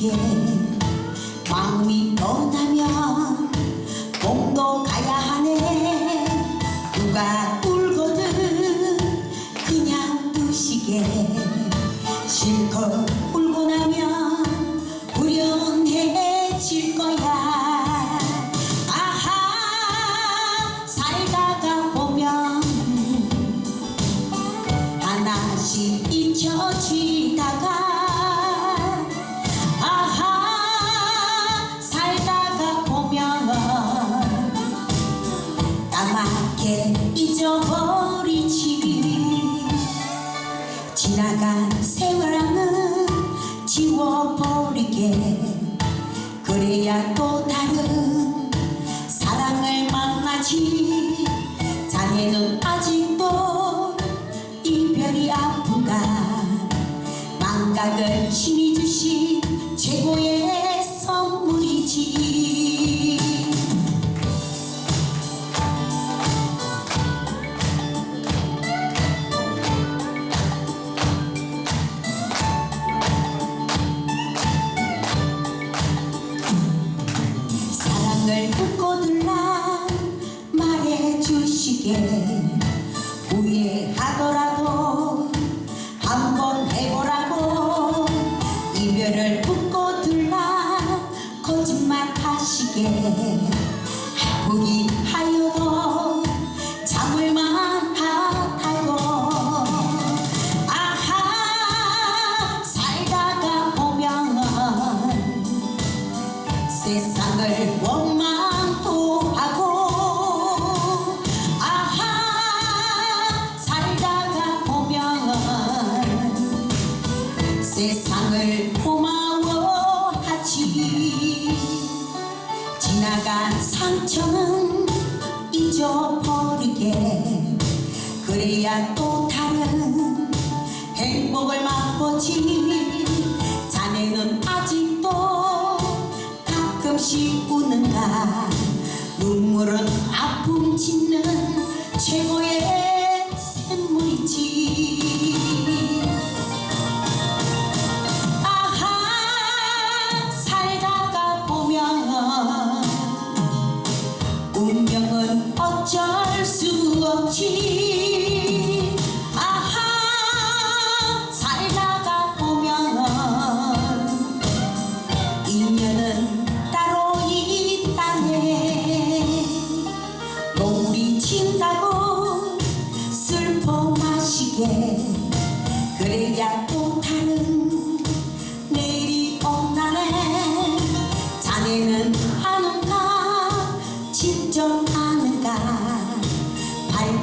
두시게 마음이 떠나 잊어버리지. 지나간 세월은 지워버리게. 그래야 또 다른 사랑을 만나지. 자네는 아직도 이별이 아픈가? 망각을 신이 주신 최고의 말해주시게 후회하더라도 한번 해보라고 이별을 웃고 들라 거짓말 하시게 아프긴 하여도 참을만 하다고. 아하 살다가 보면 세상을 세상을 고마워하지. 지나간 상처는 잊어버리게. 그래야 또 다른 행복을 맛보지. 자네는 아직도 가끔씩 우는가. 눈물은 아픔 짓는 최고의 샘물이지 없지 아하 살다가 보면 인연은 따로 있다네 노을이 진다고 슬퍼 마시게. 그래야 또 다른 내일이 온다네. 자네는 진정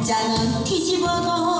장은 뒤집어도